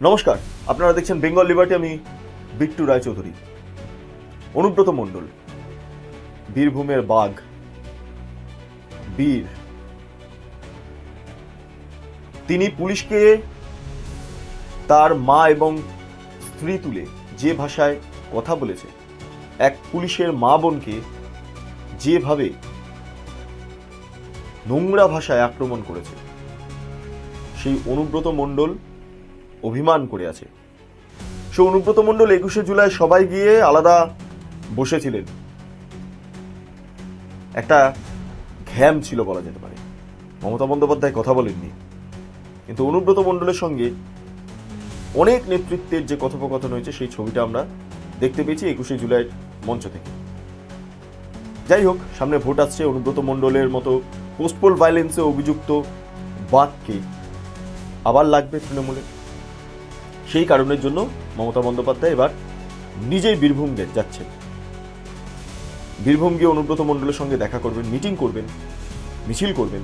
নমস্কার, আপনারা দেখছেন বেঙ্গল লিবার্টি আমি বিট্টু রায়চৌধুরী। অনুব্রত মণ্ডল, বীরভূমের বাঘ, বীর। তিনি পুলিশকে তার মা এবং স্ত্রী তুলে যে ভাষায় কথা বলেছে, এক পুলিশের মা বোনকে যেভাবে নোংরা ভাষায় আক্রমণ করেছে, সেই অনুব্রত মণ্ডল অভিমান করে আছে সে অনুব্রত মণ্ডল একুশে জুলাই সবাই গিয়ে আলাদা বসেছিলেন। একটা ঘ্যাম ছিল বলা যেতে পারে। মমতা বন্দ্যোপাধ্যায় কথা বলেননি। কিন্তু অনুব্রত মণ্ডলের সঙ্গে অনেক নেতৃত্বের যে কথোপকথন হয়েছে, সেই ছবিটা আমরা দেখতে পেয়েছি একুশে জুলাইয়ের মঞ্চ থেকে। যাই হোক, সামনে ভোট আসছে। অনুব্রত মণ্ডলের মতো পোস্টপোল ভায়োলেন্সে অভিযুক্ত বাঘকে আবার লাগবে তৃণমূলে সেই কারণের জন্য মমতা বন্দ্যোপাধ্যায় এবার নিজেই বীরভূম যাচ্ছেন। বীরভূম গিয়ে অনুব্রত মণ্ডলের সঙ্গে দেখা করবেন, মিটিং করবেন, মিছিল করবেন।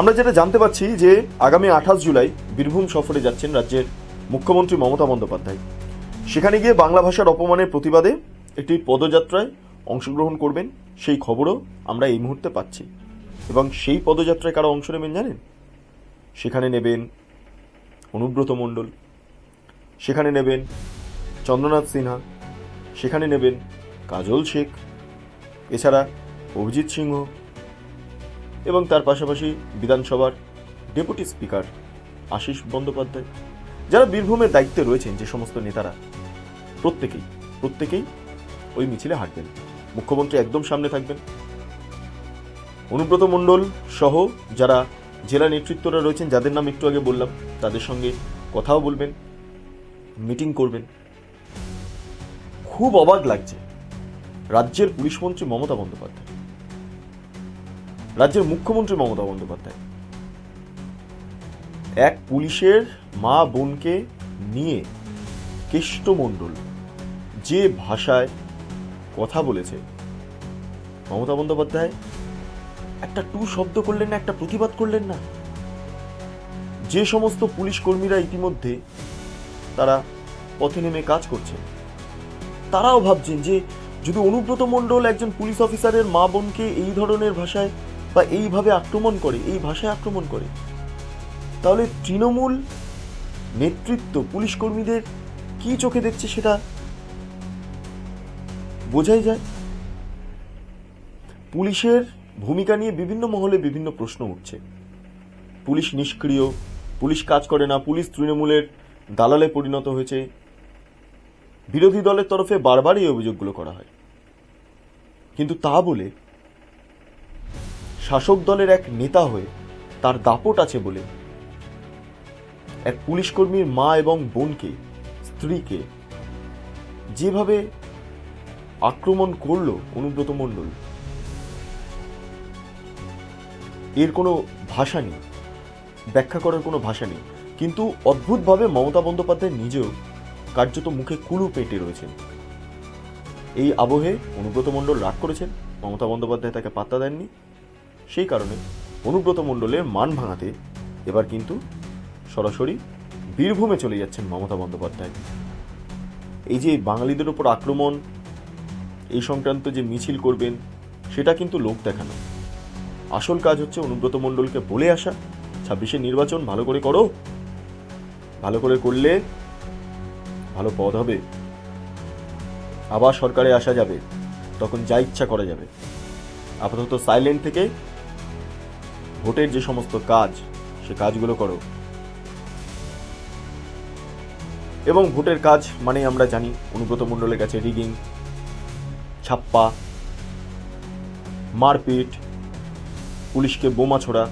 আমরা যেটা জানতে পারছি যে আগামী আঠাশ জুলাই বীরভূম সফরে যাচ্ছেন রাজ্যের মুখ্যমন্ত্রী মমতা বন্দ্যোপাধ্যায়। সেখানে গিয়ে বাংলা ভাষার অপমানের প্রতিবাদে একটি পদযাত্রায় অংশগ্রহণ করবেন, সেই খবরও আমরা এই মুহূর্তে পাচ্ছি। এবং সেই পদযাত্রায় কারা অংশ নেবেন জানেন? সেখানে নেবেন অনুব্রত মণ্ডল। সেখানে নেবেন চন্দ্রনাথ সিনহা। সেখানে নেবেন কাজল শেখ। এছাড়া অভিজিৎ সিংহ। এবং তার পাশাপাশি বিধানসভার ডেপুটি স্পিকার আশিস বন্দ্যোপাধ্যায়। যারা বীরভূমের দায়িত্বে রয়েছেন যে সমস্ত নেতারা, প্রত্যেকেই প্রত্যেকেই ওই মিছিলে হাঁটবেন। মুখ্যমন্ত্রী একদম সামনে থাকবেন। অনুব্রত মণ্ডল সহ যারা জেলা নেতৃত্বরা রয়েছেন, যাদের নাম একটু আগে বললাম, তাদের সঙ্গে কথাও বলবেন মিটিং করবেন। খুব অবাক লাগছে, রাজ্যের পুলিশ মন্ত্রী মমতা বন্দ্যোপাধ্যায়। রাজ্যের মুখ্যমন্ত্রী মমতা বন্দ্যোপাধ্যায়। এক পুলিশের মা বোনকে নিয়ে কেষ্টমণ্ডল যে ভাষায় কথা বলেছে, মমতা বন্দ্যোপাধ্যায় একটা টু শব্দ করলেন না, একটা প্রতিবাদ করলেন না। যে সমস্ত পুলিশ কর্মীরা ইতিমধ্যে তারা পথে নেমে কাজ করছে তারাও ভাবছেন যে যদি অনুব্রত মণ্ডল একজন পুলিশ অফিসারের মা বোনকে এই ধরনের ভাষায় বা এইভাবে আক্রমণ করে, এই ভাষায় আক্রমণ করে, তাহলে তৃণমূল নেতৃত্ব পুলিশ কর্মীদের কি চোখে দেখছে সেটা বোঝাই যায়। পুলিশের ভূমিকা নিয়ে বিভিন্ন মহলে বিভিন্ন প্রশ্ন উঠছে। পুলিশ নিষ্ক্রিয়, পুলিশ কাজ করে না, পুলিশ তৃণমূলের দালালে পরিণত হয়েছে। বিরোধী দলের তরফে বারবার এই অভিযোগগুলো করা হয়। কিন্তু তা বলে শাসক দলের এক নেতা হয়ে তার দাপট আছে বলে এক পুলিশ কর্মীর মা এবং বোনকে, স্ত্রীকে যেভাবে আক্রমণ করল অনুব্রত মণ্ডল এর কোনো ভাষা নেই, ব্যাখ্যা করার কোনো ভাষা নেই। কিন্তু অদ্ভুতভাবে মমতা বন্দ্যোপাধ্যায় নিজেও কার্যত মুখে কুলু পেটে রয়েছেন। এই আবহে অনুব্রত মণ্ডল রাগ করেছেন, মমতা বন্দ্যোপাধ্যায় তাকে পাত্তা দেননি। সেই কারণে অনুব্রত মণ্ডলের মান ভাঙাতে এবার কিন্তু সরাসরি বীরভূমে চলে যাচ্ছেন মমতা বন্দ্যোপাধ্যায়। এই যে বাঙালিদের উপর আক্রমণ, এই সংক্রান্ত যে মিছিল করবেন, সেটা কিন্তু লোক দেখানো। আসল কাজ হচ্ছে অনুব্রত মণ্ডলকে বলে আসা। ছাব্বিশে নির্বাচন, ভালো করে করো। ভালো করে করলে ভালো পদ হবে। আবার সরকারে আসা যাবে। তখন যা ইচ্ছা করা যাবে। আপাতত সাইলেন্ট থেকে ভোটের যে সমস্ত কাজ, সে কাজগুলো করো। এবং ভোটের কাজ মানে আমরা জানি, অনুব্রত মণ্ডলের কাছে রিগিং ছাপ্পা, মারপিট পুলিশকে বোমা ছোড়া,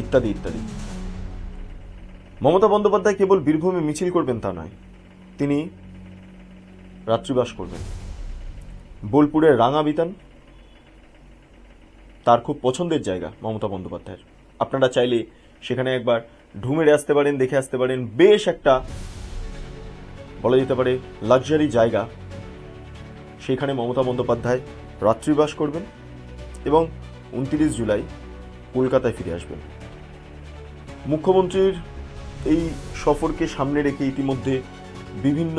ইত্যাদি ইত্যাদি। মমতা বন্দ্যোপাধ্যায় কেবল বীরভূমে মিছিল করবেন তা নয়, তিনি রাত্রিবাস করবেন। বোলপুরের রাঙা বিতান, তার খুব পছন্দের জায়গা মমতা বন্দ্যোপাধ্যায়ের। আপনারা চাইলে সেখানে একবার ঢুমেরে আসতে পারেন, দেখে আসতে পারেন, বেশ একটা, বলা যেতে পারে, লাক্সারি জায়গা। সেখানে মমতা বন্দ্যোপাধ্যায় রাত্রিবাস করবেন এবং উনত্রিশ জুলাই কলকাতায় ফিরে আসবেন। মুখ্যমন্ত্রীর এই সফরকে সামনে রেখে ইতিমধ্যে বিভিন্ন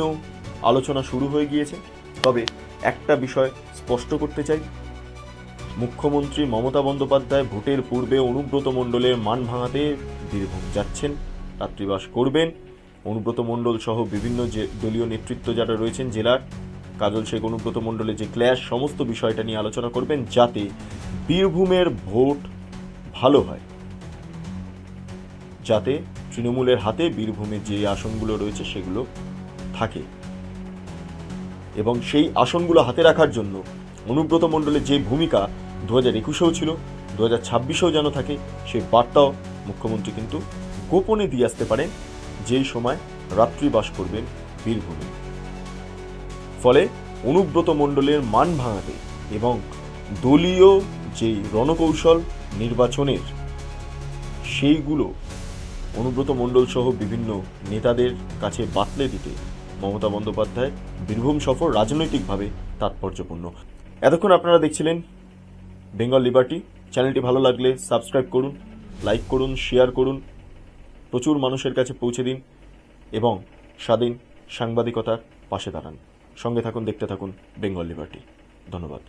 আলোচনা শুরু হয়ে গিয়েছে। তবে একটা বিষয় স্পষ্ট করতে চাই। মুখ্যমন্ত্রী মমতা বন্দ্যোপাধ্যায় ভোটের পূর্বে অনুব্রত মণ্ডলের মান ভাঙাতে বীরভূম যাচ্ছেন, রাত্রিবাস করবেন। অনুব্রত মণ্ডল সহ বিভিন্ন যে দলীয় নেতৃত্ব যারা রয়েছেন জেলার কাজল শেখ, অনুব্রত মণ্ডলের যে ক্ল্যাশ, সমস্ত বিষয়টা নিয়ে আলোচনা করবেন যাতে বীরভূমের ভোট ভালো হয়। যাতে তৃণমূলের হাতে বীরভূমে যে আসনগুলো রয়েছে সেগুলো থাকে। এবং সেই আসনগুলো হাতে রাখার জন্য অনুব্রত মণ্ডলের যে ভূমিকা দু হাজার একুশেও ছিল দু হাজার ছাব্বিশেও যেন থাকে, সেই বার্তাও মুখ্যমন্ত্রী কিন্তু গোপনে দিয়ে আসতে পারেন, যেই সময় রাত্রি বাস করবেন বীরভূমে। ফলে অনুব্রত মণ্ডলের মান ভাঙাতে এবং দলীয় যেই রণকৌশল নির্বাচনের সেইগুলো অনুব্রত মণ্ডল সহ বিভিন্ন নেতাদের কাছে বাতলে দিতে মমতা বন্দ্যোপাধ্যায় বীরভূম সফর রাজনৈতিকভাবে তাৎপর্যপূর্ণ। এতক্ষণ আপনারা দেখছিলেন বেঙ্গল লিবার্টি। চ্যানেলটি ভালো লাগলে সাবস্ক্রাইব করুন, লাইক করুন, শেয়ার করুন, প্রচুর মানুষের কাছে পৌঁছে দিন এবং স্বাধীন সাংবাদিকতার পাশে দাঁড়ান। সঙ্গে থাকুন দেখতে থাকুন বেঙ্গল লিবার্টি ধন্যবাদ।